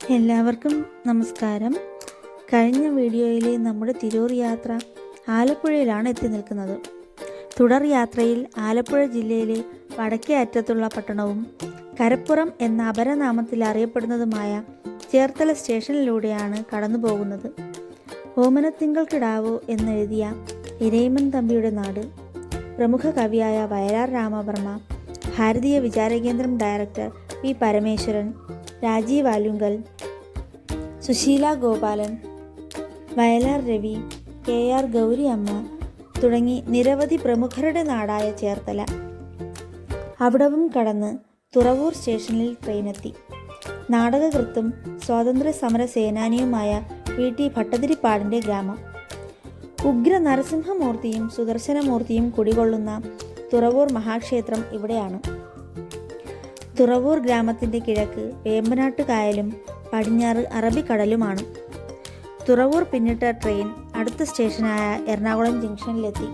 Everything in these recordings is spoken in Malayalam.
എല്ലാവർക്കും നമസ്കാരം. കഴിഞ്ഞ വീഡിയോയിൽ നമ്മുടെ തിരൂർ യാത്ര ആലപ്പുഴയിലാണ് എത്തി നിൽക്കുന്നത്. തുടർ യാത്രയിൽ ആലപ്പുഴ ജില്ലയിലെ വടക്കേ അറ്റത്തുള്ള പട്ടണവും കരപ്പുറം എന്ന അപരനാമത്തിൽ അറിയപ്പെടുന്നതുമായ ചേർത്തല സ്റ്റേഷനിലൂടെയാണ് കടന്നു പോകുന്നത്. ഓമനത്തിങ്കൾ കിടാവോ എന്നെഴുതിയ ഇരയിമൻ തമ്പിയുടെ നാട്. പ്രമുഖ കവിയായ Vayalar Ramavarma Bharatiya Vicharakendram director P Parameswaran Rajeev Alunkal Susheela Gopalan Vayalar Ravi K R Gouri Amma തുടങ്ങി നിരവധി പ്രമുഖരുടെ നാടായ ചേർത്തല. അവിടവും കടന്ന് തുറവൂർ സ്റ്റേഷനിൽ ട്രെയിനെത്തി. നാടകകൃത്തും സ്വാതന്ത്ര്യ സമര സേനാനിയുമായ വി. ടി. ഭട്ടതിരിപ്പാടിന്റെ ഗ്രാമം. ഉഗ്ര നരസിംഹമൂർത്തിയും സുദർശനമൂർത്തിയും കുടികൊള്ളുന്ന തുറവൂർ മഹാക്ഷേത്രം ഇവിടെയാണ്. തുറവൂർ ഗ്രാമത്തിന്റെ കിഴക്ക് വേമ്പനാട്ട് കായലും പടിഞ്ഞാറ് അറബിക്കടലുമാണ്. തുറവൂർ പിന്നിട്ട ട്രെയിൻ അടുത്ത സ്റ്റേഷനായ എറണാകുളം ജംഗ്ഷനിലെത്തി.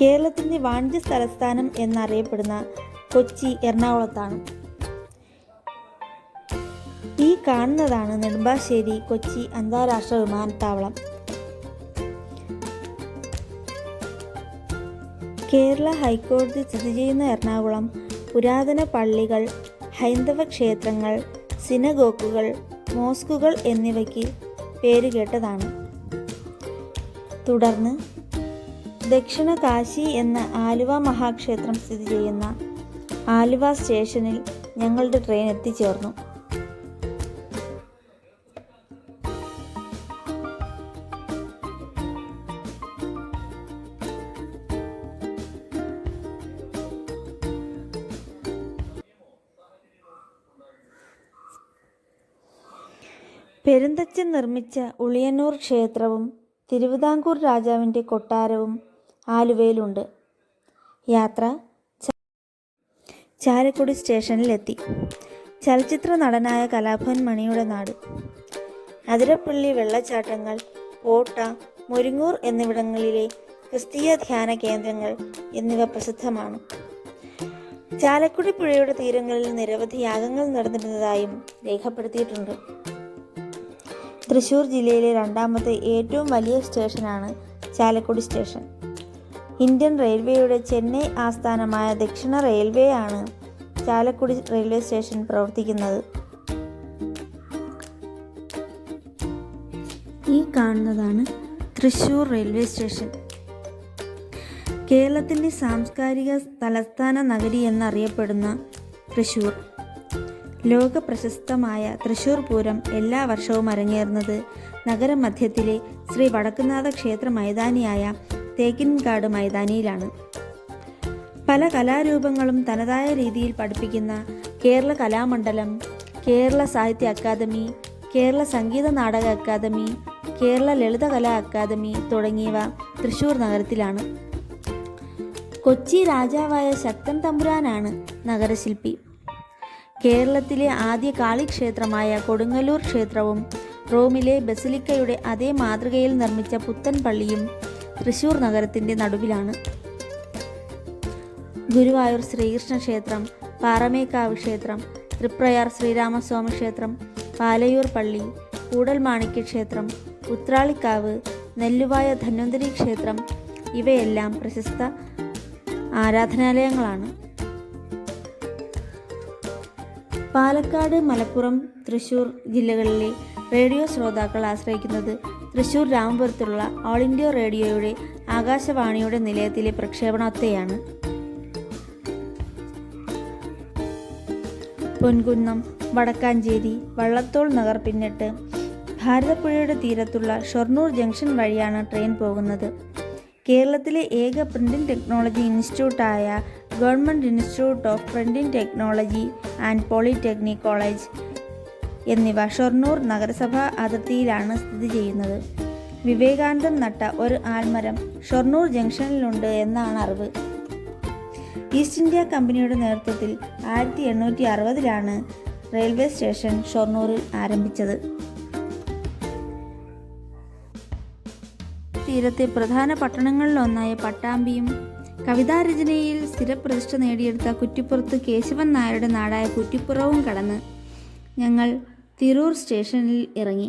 കേരളത്തിന്റെ വാണിജ്യ തലസ്ഥാനം എന്നറിയപ്പെടുന്ന കൊച്ചി എറണാകുളത്താണ്. ഈ കാണുന്നതാണ് നെടുമ്പാശ്ശേരി കൊച്ചി അന്താരാഷ്ട്ര വിമാനത്താവളം. കേരള ഹൈക്കോടതി സ്ഥിതി ചെയ്യുന്ന എറണാകുളം പുരാതന പള്ളികൾ ഹൈന്ദവ ക്ഷേത്രങ്ങൾ സിനഗോക്കുകൾ മോസ്കുകൾ എന്നിവയ്ക്ക് പേരുകേട്ടതാണ് തുടർന്ന് ദക്ഷിണ കാശി എന്ന ആലുവ മഹാക്ഷേത്രം സ്ഥിതി ചെയ്യുന്ന ആലുവ സ്റ്റേഷനിൽ ഞങ്ങളുടെ ട്രെയിൻ എത്തിച്ചേർന്നു. പെരുന്തച്ചൻ നിർമ്മിച്ച ഉളിയന്നൂർ ക്ഷേത്രവും തിരുവിതാംകൂർ രാജാവിന്റെ കൊട്ടാരവും ആലുവയിലുണ്ട്. യാത്ര ചാലക്കുടി സ്റ്റേഷനിലെത്തി. ചലച്ചിത്ര നടനായ കലാഭവൻ മണിയുടെ നാട്. അതിരപ്പള്ളി വെള്ളച്ചാട്ടങ്ങൾ കോട്ട മുരിങ്ങൂർ എന്നിവിടങ്ങളിലെ ക്രിസ്തീയ ധ്യാന കേന്ദ്രങ്ങൾ എന്നിവ പ്രസിദ്ധമാണ്. ചാലക്കുടി പുഴയുടെ തീരങ്ങളിൽ നിരവധി യാഗങ്ങൾ നടന്നിരുന്നതായും രേഖപ്പെടുത്തിയിട്ടുണ്ട്. തൃശൂർ ജില്ലയിലെ രണ്ടാമത്തെ ഏറ്റവും വലിയ സ്റ്റേഷനാണ് ചാലക്കുടി സ്റ്റേഷൻ. ഇന്ത്യൻ റെയിൽവേയുടെ ചെന്നൈ ആസ്ഥാനമായ ദക്ഷിണ റെയിൽവേ ആണ് ചാലക്കുടി റെയിൽവേ സ്റ്റേഷൻ പ്രവർത്തിക്കുന്നത്. ഈ കാണുന്നതാണ് തൃശ്ശൂർ റെയിൽവേ സ്റ്റേഷൻ. കേരളത്തിന്റെ സാംസ്കാരിക തലസ്ഥാന നഗരി എന്നറിയപ്പെടുന്ന തൃശൂർ. ലോക പ്രശസ്തമായ തൃശൂർ പൂരം എല്ലാ വർഷവും അരങ്ങേറുന്നത് നഗരമധ്യത്തിലെ ശ്രീ വടക്കുന്നാഥ ക്ഷേത്ര മൈതാനിയായ തേക്കിൻകാട് മൈതാനിയിലാണ്. പല കലാരൂപങ്ങളും തനതായ രീതിയിൽ പഠിപ്പിക്കുന്ന കേരള കലാമണ്ഡലം കേരള സാഹിത്യ academy Kerala Sangeetha Nataka academy Kerala Lalithakala academy തുടങ്ങിയവ തൃശൂർ നഗരത്തിലാണ്. കൊച്ചി രാജാവായ ശക്തൻ തമ്പുരാനാണ് നഗരശില്പി. കേരളത്തിലെ ആദ്യ കാളിക്ഷേത്രമായ കൊടുങ്ങല്ലൂർ ക്ഷേത്രവും റോമിലെ ബസിലിക്കയുടെ അതേ മാതൃകയിൽ നിർമ്മിച്ച പുത്തൻ പള്ളിയും തൃശൂർ നഗരത്തിന്റെ നടുവിലാണ്. ഗുരുവായൂർ ശ്രീകൃഷ്ണ ക്ഷേത്രം പാറമേക്കാവ് ക്ഷേത്രം തൃപ്രയാർ ശ്രീരാമസ്വാമി ക്ഷേത്രം പാലയൂർ പള്ളി കൂടൽമാണിക്യ ക്ഷേത്രം ഉത്രാളിക്കാവ് നെല്ലുവായ ധന്വന്തരി ക്ഷേത്രം ഇവയെല്ലാം പ്രശസ്ത ആരാധനാലയങ്ങളാണ്. പാലക്കാട് മലപ്പുറം തൃശൂർ ജില്ലകളിലെ റേഡിയോ ശ്രോതാക്കൾ ആശ്രയിക്കുന്നത് തൃശൂർ രാമപുരത്തുള്ള ഓൾ ഇന്ത്യ റേഡിയോയുടെ ആകാശവാണിയുടെ നിലയത്തിലെ പ്രക്ഷേപണത്തെയാണ് പൊൻകുന്നം വടക്കാഞ്ചേരി വള്ളത്തോൾ നഗർ പിന്നിട്ട് ഭാരതപ്പുഴയുടെ തീരത്തുള്ള ഷൊർണൂർ ജംഗ്ഷൻ വഴിയാണ് ട്രെയിൻ പോകുന്നത്. കേരളത്തിലെ ഏക printing technology ഇൻസ്റ്റിറ്റ്യൂട്ടായ government institute of printing technology and polytechnic college എന്നിവ ഷൊർണൂർ നഗരസഭാ അതിർത്തിയിലാണ് സ്ഥിതി ചെയ്യുന്നത്. വിവേകാനന്ദൻ നട്ട ഒരു ആൽമരം ഷൊർണൂർ ജംഗ്ഷനിലുണ്ട് എന്നാണ് അറിവ്. ഈസ്റ്റ് ഇന്ത്യ കമ്പനിയുടെ നേതൃത്വത്തിൽ ആയിരത്തി എണ്ണൂറ്റി അറുപതിലാണ് റെയിൽവേ സ്റ്റേഷൻ ഷൊർണൂരിൽ ആരംഭിച്ചത്. തീരത്തെ പ്രധാന പട്ടണങ്ങളിലൊന്നായ പട്ടാമ്പിയും കവിതാരചനയിൽ സ്ഥിരപ്രതിഷ്ഠ നേടിയെടുത്ത കുറ്റിപ്പുറത്ത് കേശവൻ നായരുടെ നാടായ കുറ്റിപ്പുറവും കടന്ന് ഞങ്ങൾ തിരൂർ സ്റ്റേഷനിൽ ഇറങ്ങി.